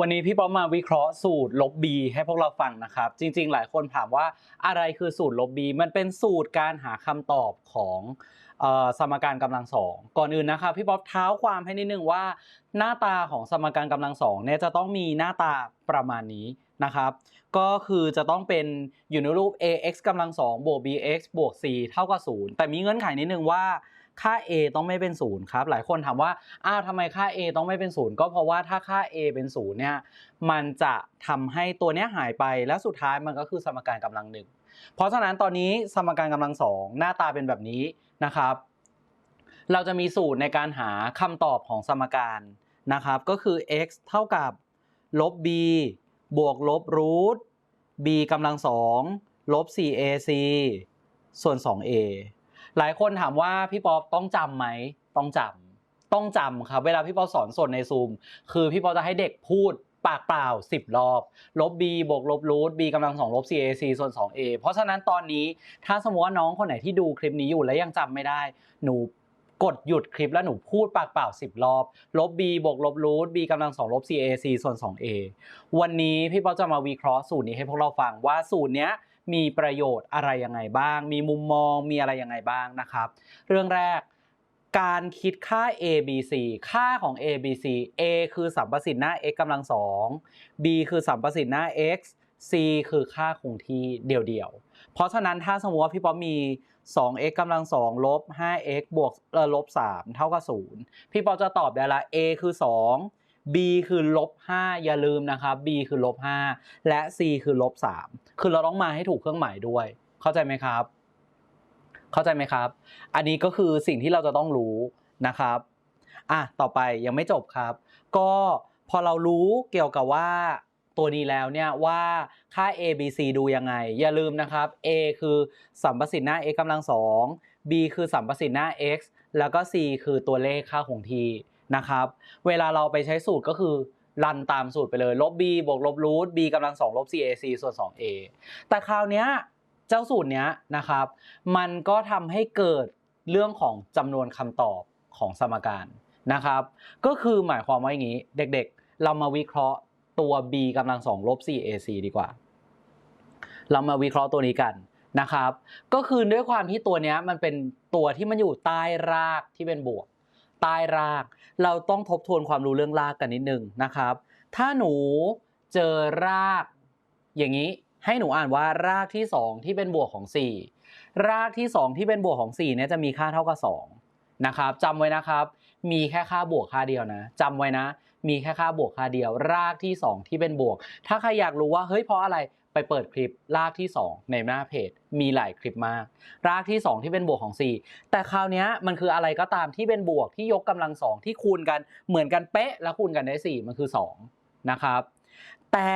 วันนี้พี่ป๊อปมาวิเคราะห์สูตรลบ b ให้พวกเราฟังนะครับ จริง ๆ หลายคนถามว่าอะไรคือสูตรลบ b มันเป็นสูตรการหาคำตอบของสมการกำลังสองก่อนอื่นนะครับพี่ป๊อปเท้าความให้นิดนึงว่าหน้าตาของสมการกำลังสองเนี่ยจะต้องมีหน้าตาประมาณนี้นะครับ ก็คือจะต้องเป็นอยู่ในรูป ax กำลังสองบวก bx บวก c เท่ากับศูนย์แต่มีเงื่อนไขนิดนึงว่า ค่า a ต้องไม่เป็นศูนย์ครับ หลายคนถามว่าอ้าวทำไมค่า a ต้องไม่เป็นศูนย์ก็เพราะว่าถ้าค่า a เป็นศูนย์เนี่ยมันจะทำให้ตัวเนี้ยหายไปแล้วสุดท้ายมันก็คือสมการกำลังหนึ่งเพราะฉะนั้นตอนนี้สมการกำลังสองหน้าตาเป็นแบบนี้นะครับ เราจะมีสูตรในการหาคำตอบของสมการนะครับ ก็คือ x เท่ากับลบ b บวกลบรูท b กำลังสองลบ 4ac ส่วน 2a หลายคนถามว่าพี่ป๊อปต้องจำไหมต้องจำต้องจำครับเวลาพี่ป๊อปสอนสดในซูม คือพี่ป๊อปจะให้เด็กพูดปากเปล่า 10 รอบ ลบ b บวกลบรูท b กำลังสองลบ 4ac ส่วน 2a เพราะฉะนั้นตอนนี้ถ้าสมมติว่าน้องคนไหนที่ดูคลิปนี้อยู่แล้วยังจำไม่ได้ หนูกดหยุดคลิปแล้วหนูพูดปากเปล่า 10 รอบ ลบ b บวกลบรูท b กำลังสองลบ 4ac ส่วน 2a วันนี้พี่ป๊อปจะมาวิเคราะห์สูตรนี้ให้พวกเราฟังว่าสูตรเนี้ย มีประโยชน์อะไรยังไงบ้าง มีมุมมองมีอะไรยังไงบ้างนะครับ เรื่องแรกการคิดค่า a b c ค่าของ a b c a คือสัมประสิทธิ์หน้า x กำลังสอง b คือสัมประสิทธิ์หน้า x c คือค่าคงที่เดี่ยวๆ เพราะฉะนั้นถ้าสมมติว่าพี่ป๊อปมี 2x กำลังสองลบ 5x บวกเออลบ 3 เท่ากับ 0 พี่ป๊อปจะตอบได้ละ a คือ 2 b คือลบ5อย่าลืมนะครับ b คือลบ5และ c คือลบ3คือเราต้องมาให้ถูกเครื่องหมายด้วย เข้าใจไหมครับ เข้าใจไหมครับ อันนี้ก็คือสิ่งที่เราจะต้องรู้นะครับอะต่อไปยังไม่จบครับ ก็พอเรารู้เกี่ยวกับว่าตัวนี้แล้วเนี่ยว่าค่า a b c ดูยังไง อย่าลืมนะครับ a คือสัมประสิทธิ์หน้า x กำลังสอง b คือสัมประสิทธิ์หน้า x แล้วก็ c คือตัวเลขค่าคงที่ นะครับ เวลาเราไปใช้สูตรก็คือรันตามสูตรไปเลย ลบ b บวกลบรูท b กำลังสองลบ 4ac ส่วน 2a แต่คราวเนี้ยเจ้าสูตรเนี้ยนะครับ มันก็ทำให้เกิดเรื่องของจำนวนคำตอบของสมการนะครับ ก็คือหมายความว่าอย่างนี้ เด็กๆ เรามาวิเคราะห์ตัว b กำลังสองลบ 4ac ดีกว่า เรามาวิเคราะห์ตัวนี้กันนะครับ ก็คือด้วยความที่ตัวนี้มันเป็นตัวที่มันอยู่ใต้รากที่เป็นบวก ใต้ราก เราต้องทบทวนความรู้เรื่องรากกันนิดนึงนะครับ ถ้าหนูเจอราก อย่างนี้ให้หนูอ่านว่ารากที่ 2 ที่เป็นบวกของ 4 รากที่ 2 ที่เป็นบวกของ4เนี่ยจะมีค่าเท่ากับ2นะครับจำไว้นะครับ มีแค่ค่าบวกค่าเดียวนะจำไว้นะ มีแค่ค่าบวกค่าเดียว รากที่ 2 ที่เป็นบวก ถ้าใครอยากรู้ว่าเฮ้ยเพราะอะไร ไปเปิดคลิปรากที่ 2 ในหน้าเพจ มีหลายคลิปมาก รากที่ 2 ที่เป็นบวกของ 4 แต่คราวนี้มันคืออะไรก็ตามที่เป็นบวกที่ยกกำลังสองที่คูณกันเหมือนกันเป๊ะ แล้วคูณกันได้ 4 มันคือ 2 นะครับ แต่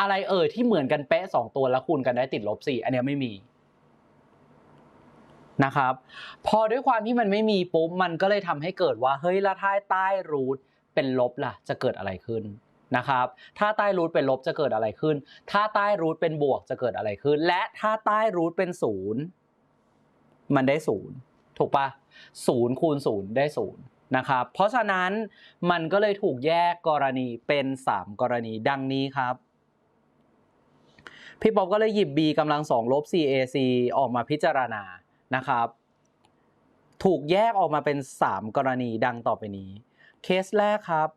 อะไรเอ่ยที่เหมือนกันเป๊ะ 2 ตัวแล้วคูณกันได้ติดลบ 4 อันนี้ไม่มีนะครับพอด้วยความที่มันไม่มีปุ๊บมันก็เลยทำให้เกิดว่าเฮ้ยล้วถ้ายใต้รูทเป็นลบล่ะ จะเกิดอะไรขึ้น นะครับ ถ้าใต้รูทเป็นลบจะเกิดอะไรขึ้น ถ้าใต้รูทเป็นบวกจะเกิดอะไรขึ้น และถ้าใต้รูทเป็นศูนย์มันได้ศูนย์ถูกปะศูนย์คูณศูนย์ได้ศูนย์นะครับ เพราะฉะนั้นมันก็เลยถูกแยกกรณีเป็น 3 กรณีดังนี้ครับ พี่ป๊อบก็เลยหยิบ b กำลังสองลบ 4ac ออกมาพิจารณานะครับ ถูกแยกออกมาเป็น 3 กรณีดังต่อไปนี้ เคสแรกครับ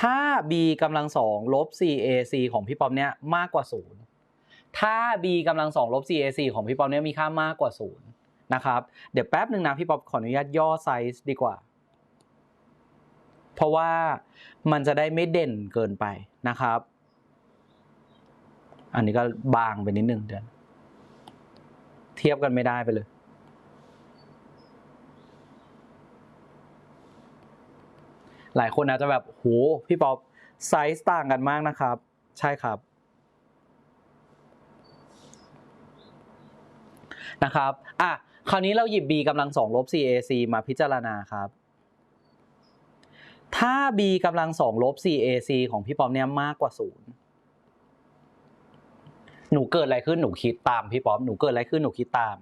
ถ้า b กำลังสองลบ 4ac ของพี่ป๊อปเนี่ยมากกว่า 0 ถ้า b กำลังสองลบ 4ac ของพี่ป๊อปเนี่ยมีค่ามากกว่า 0 นะครับ เดี๋ยวแป๊บหนึ่งนะพี่ป๊อปขออนุญาตย่อไซส์ดีกว่า เพราะว่ามันจะได้ไม่เด่นเกินไปนะครับ อันนี้ก็บางไปนิดนึงเดี๋ยวเทียบกันไม่ได้ไปเลย หลายคนอาจจะแบบโหพี่ป๊อปไซส์ต่างกันมากนะครับ ใช่ครับนะครับอะคราวนี้เราหยิบ b กำลังสองลบ 4ac มาพิจารณาครับ ถ้า b กำลังสองลบ 4ac ของพี่ป๊อปเนี่ยมากกว่า0หนูเกิดอะไรขึ้นหนูคิดตามพี่ป๊อปหนูเกิดอะไรขึ้นหนูคิดตาม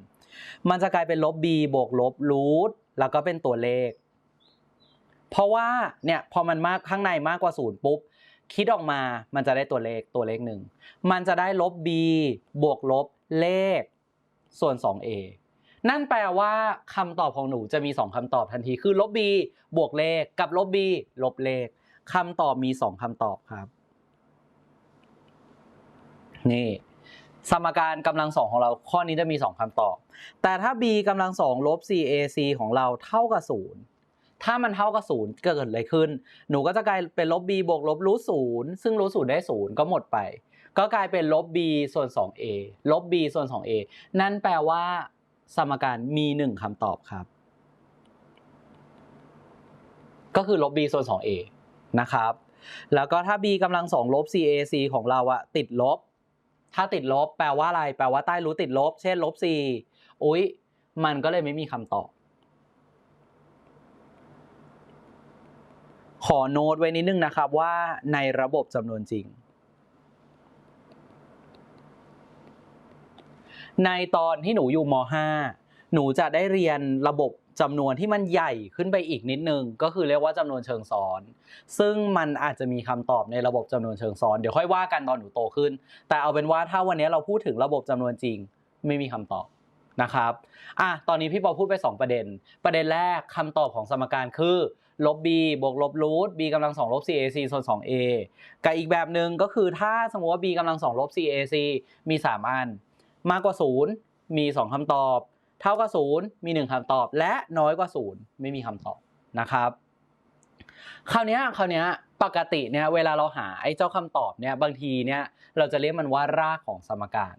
มันจะกลายเป็นลบ b บวกลบรูทแล้วก็เป็นตัวเลข เพราะว่าเนี่ยพอมันมากข้างในมากกว่าศูนย์ปุ๊บคิดออกมามันจะได้ตัวเลขตัวเลขหนึ่งมันจะได้ลบ b บวกลบเลขส่วน 2a นั่นแปลว่าคำตอบของหนูจะมี 2คำตอบทันทีคือลบ b บวกเลขกับลบ b ลบเลขคำตอบมี 2คำตอบครับ นี่สมการกำลังสองของเราข้อนี้จะมี 2คำตอบ แต่ถ้า b กำลังสองลบ 4ac ของเราเท่ากับศูนย์ ถ้ามันเท่ากับศูนย์เกิดอะไรขึ้น หนูก็จะกลายเป็นลบ b บวกลบรูทศูนย์ซึ่งรูทศูนย์ได้ศูนย์ก็หมดไป ก็กลายเป็นลบ b ส่วน 2a ลบ b ส่วน 2a นั่นแปลว่า สมการมี1คำตอบครับ ก็คือลบ b ส่วน 2a นะครับ แล้วก็ถ้า b กำลังสองลบ 4ac ของเราอะติดลบ ถ้าติดลบ แปลว่าอะไร แปลว่าใต้รูทติดลบ เช่นลบ4อุ๊ย มันก็เลยไม่มีคำตอบ ขอโน้ตไว้นิดนึงนะครับว่าในระบบจำนวนจริง ในตอนที่หนูอยู่ม .5 หนูจะได้เรียนระบบจำนวนที่มันใหญ่ขึ้นไปอีกนิดนึง ก็คือเรียกว่าจำนวนเชิงซ้อน ซึ่งมันอาจจะมีคำตอบในระบบจำนวนเชิงซ้อน เดี๋ยวค่อยว่ากันตอนหนูโตขึ้น แต่เอาเป็นว่าถ้าวันนี้เราพูดถึงระบบจำนวนจริง ไม่มีคำตอบนะครับ อะ ตอนนี้พี่ปอพูดไป 2 ประเด็น ประเด็นแรกคำตอบของสมการคือ ลบ b บวกลบรูท b กำลังสองลบ 4ac ส่วน 2a กับอีกแบบหนึ่งก็คือถ้าสมมติว่า b กำลังสองลบ 4ac มี 3 อัน มากกว่า 0 มี 2คำตอบ เท่ากับ 0 มี 1คำตอบ และน้อยกว่า 0 ไม่มีคำตอบนะครับ คราวนี้คราวนี้ปกติเนี่ยเวลาเราหาไอ้เจ้าคำตอบเนี่ยบางทีเนี่ยเราจะเรียกมันว่ารากของสมการ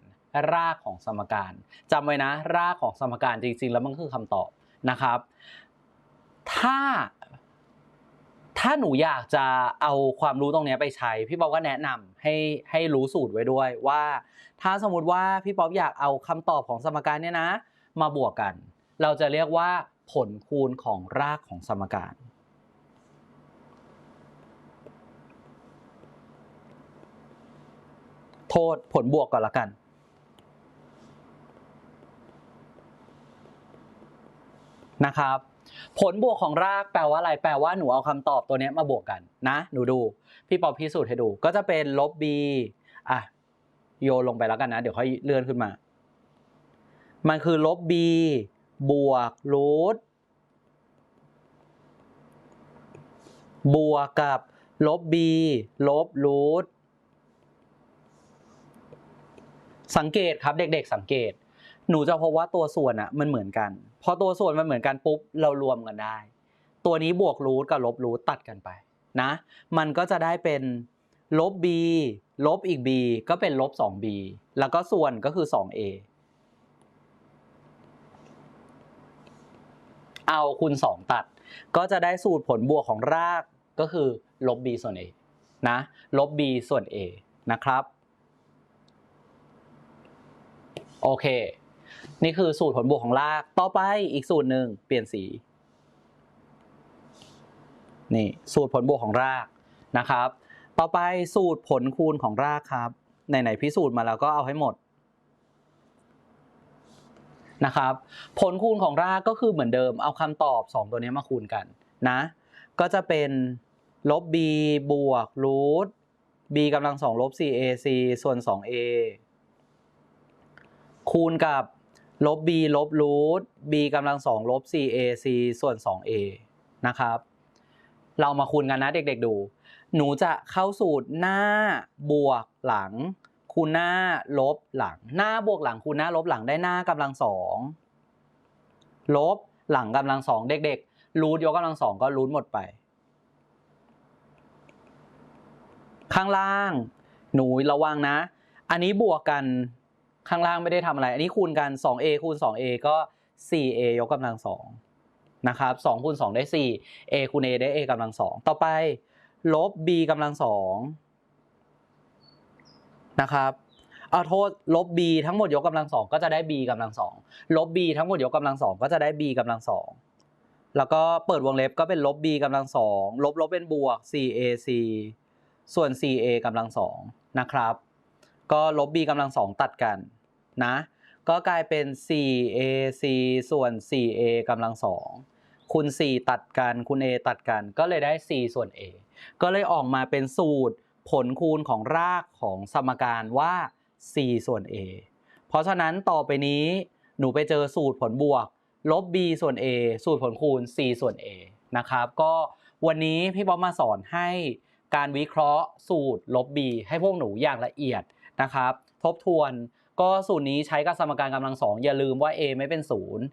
รากของสมการจำไว้นะ รากของสมการจริงๆ แล้วมันคือคำตอบนะครับ ถ้า ถ้าหนูอยากจะเอาความรู้ตรงนี้ไปใช้ พี่ป๊อปก็แนะนำให้ให้รู้สูตรไว้ด้วยว่า ถ้าสมมติว่าพี่ป๊อปอยากเอาคำตอบของสมการเนี่ยนะ มาบวกกัน เราจะเรียกว่าผลคูณของรากของสมการ โทษผลบวกก่อนละกัน นะครับ ผลบวกของรากแปลว่าอะไร แปลว่าหนูเอาคำตอบตัวนี้มาบวกกันนะ หนูดู พี่ปอพิสูจน์ให้ดู ก็จะเป็นลบ b อะโยลงไปแล้วกันนะ เดี๋ยวค่อยเลื่อนขึ้นมา มันคือลบ b บวกรูทบวกกับลบ b ลบรูทสังเกตครับเด็กๆ สังเกต หนูจะพบว่าตัวส่วนอะมันเหมือนกัน พอตัวส่วนมันเหมือนกันปุ๊บเรารวมกันได้ ตัวนี้บวกรูทกับลบรูทตัดกันไปนะมันก็จะได้เป็นลบ b ลบอีก b ก็เป็นลบ 2b แล้วก็ส่วนก็คือ 2a เอาคูณ2ตัด ก็จะได้สูตรผลบวกของรากก็คือลบ b ส่วน a นะลบ b ส่วน a นะครับ โอเค นี่คือสูตรผลบวกของราก ต่อไปอีกสูตรหนึ่งเปลี่ยนสี นี่สูตรผลบวกของรากนะครับ ต่อไปสูตรผลคูณของรากครับ ไหนๆพิสูจน์มาแล้วก็เอาให้หมดนะครับ ผลคูณของรากก็คือเหมือนเดิม เอาคำตอบ 2 ตัวนี้มาคูณกันนะ ก็จะเป็นลบ b บวกรูท b กำลังสองลบ 4ac ส่วน 2a คูณกับ ลบ b ลบรูท b กำลังสองลบ 4ac ส่วน 2a นะครับ เรามาคูณกันนะเด็กๆดู หนูจะเข้าสูตรหน้าบวกหลัง คูณหน้าลบหลัง หน้าบวกหลังคูณหน้าลบหลังได้หน้ากำลังสองลบหลังกำลังสองเด็กๆรูทยกกำลังสองก็รูทหมดไป ข้างล่าง หนูระวังนะ อันนี้บวกกัน ข้างล่างไม่ได้ทำอะไร อันนี้คูณกัน 2a คูณ 2a ก็ 4a ยกกำลังสองนะครับ2คูณ2ได้ 4 a คูณ a ได้ a กำลังสองต่อไปลบ b กำลังสองนะครับเอาโทษลบ b ทั้งหมดยกกำลังสองก็จะได้ b กำลังสองลบ b ทั้งหมดยกกำลังสองก็จะได้ b กำลังสองแล้วก็เปิดวงเล็บก็เป็นลบ b กำลังสองลบลบเป็นบวก 4ac ส่วน 4a กำลังสองนะครับ ก็ลบ b กำลังสองตัดกัน นะ ก็กลายเป็น 4ac ส่วน 4a กำลังสองคูณ4ตัดกันคูณ a ตัดกันก็เลยได้ c ส่วน a ก็เลยออกมาเป็นสูตรผลคูณของรากของสมการว่า c ส่วน a เพราะฉะนั้นต่อไปนี้หนูไปเจอสูตรผลบวก ลบ b ส่วน a สูตรผลคูณ c ส่วน a นะครับ ก็วันนี้พี่ป๊อปมาสอนให้การวิเคราะห์สูตรลบ b ให้พวกหนูอย่างละเอียดนะครับ ทบทวน ก็สูตรนี้ใช้กับสมการกำลังสองอย่าลืมว่า a ไม่เป็นศูนย์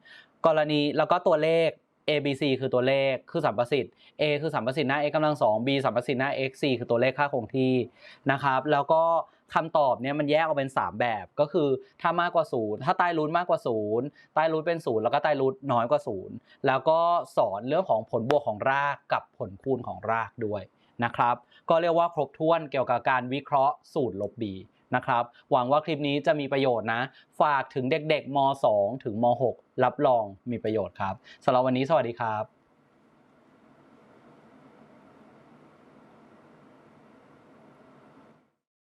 กรณีแล้วก็ตัวเลข a b c คือตัวเลขคือสัมประสิทธิ์ a คือสัมประสิทธิ์หน้า x กำลังสอง b สัมประสิทธิ์หน้า x c คือตัวเลขค่าคงที่นะครับ แล้วก็คำตอบเนี่ยมันแยกออกเป็น 3 แบบก็คือถ้ามากกว่า 0 ถ้าใต้รูทมากกว่า 0 ใต้รูทเป็น 0 แล้วก็ใต้รูทน้อยกว่า 0 แล้วก็สอนเรื่องของผลบวกของรากกับผลคูณของรากด้วยนะครับ ก็เรียกว่าครบถ้วนเกี่ยวกับการวิเคราะห์สูตรลบ b นะครับ หวังว่าคลิปนี้จะมีประโยชน์นะ ฝากถึงเด็กๆม 2 ถึงม 6 รับรองมีประโยชน์ครับสำหรับวันนี้สวัสดีครับ